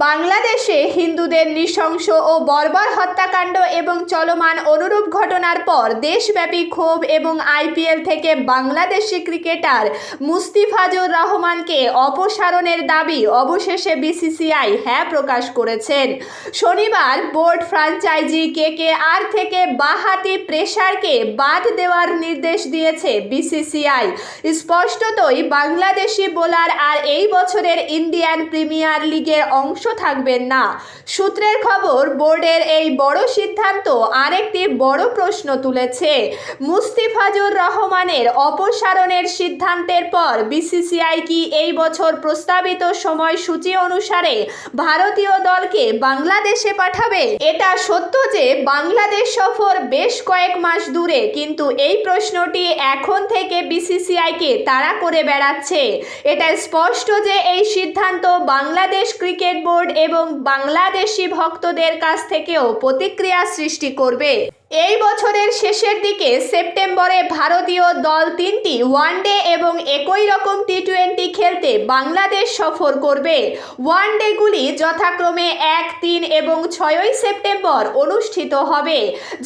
বাংলাদেশে হিন্দুদের নৃশংস ও বর্বর হত্যাকাণ্ড এবং চলমান অনুরূপ ঘটনার পর দেশব্যাপী ক্ষোভ এবং আইপিএল থেকে বাংলাদেশি ক্রিকেটার মুস্তিফাজুর রহমানকে অপসারণের দাবি অবশেষে বিসিসিআই হ্যাঁ প্রকাশ করেছেন। শনিবার বোর্ড ফ্রাঞ্চাইজি কেকেআর থেকে বাহাতি প্রেসারকে বাদ দেওয়ার নির্দেশ দিয়েছে বিসিসিআই। স্পষ্টতই বাংলাদেশি বোলার আর এই বছরের ইন্ডিয়ান প্রিমিয়ার লিগের অংশ থাকবেন না। সূত্রের খবর, বোর্ডের এই বড় সিদ্ধান্ত আরেকটি বড় প্রশ্ন তুলেছে। মুস্তিফাজুর রহমানের অপসারণের সিদ্ধান্তের পর বিসিসিআই কি এই বছর প্রস্তাবিত সময়সূচি অনুসারে ভারতীয় দলকে বাংলাদেশে পাঠাবে? এটা সত্য যে বাংলাদেশ সফর বেশ কয়েক মাস দূরে, কিন্তু এই প্রশ্নটি এখন থেকে বিসিসিআইকে তাড়া করে বেড়াচ্ছে। এটা স্পষ্ট যে এই সিদ্ধান্ত বাংলাদেশ ক্রিকেট বোর্ড এবং বাংলাদেশি ভক্তদের কাছ থেকেও প্রতিক্রিয়া সৃষ্টি করবে। এই বছরের শেষের দিকে সেপ্টেম্বরে ভারতীয় দল তিনটি, ওয়ানডে এবং একই রকম টি টোয়েন্টি খেলতে বাংলাদেশ সফর করবে। ওয়ানডেগুলি যথাক্রমে এক, তিন এবং ছয়ই সেপ্টেম্বর অনুষ্ঠিত হবে,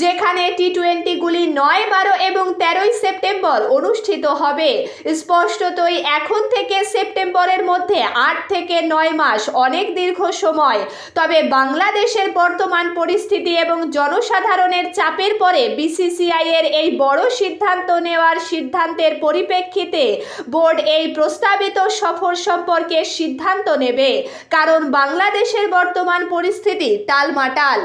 যেখানে টি টোয়েন্টিগুলি নয়, বারো এবং তেরোই সেপ্টেম্বর অনুষ্ঠিত হবে। স্পষ্টতই এখন থেকে সেপ্টেম্বরের মধ্যে আট থেকে নয় মাস অনেক দীর্ঘ সময়, তবে বাংলাদেশের বর্তমান পরিস্থিতি এবং জনসাধারণের চাপের পরে বিসিসিআই এর এই বড় সিদ্ধান্ত নেওয়ার সিদ্ধান্তের পরিপ্রেক্ষিতে বোর্ড এই প্রস্তাবিত সফর সম্পর্কে সিদ্ধান্ত নেবে। কারণ বাংলাদেশের বর্তমান পরিস্থিতি টালমাটাল।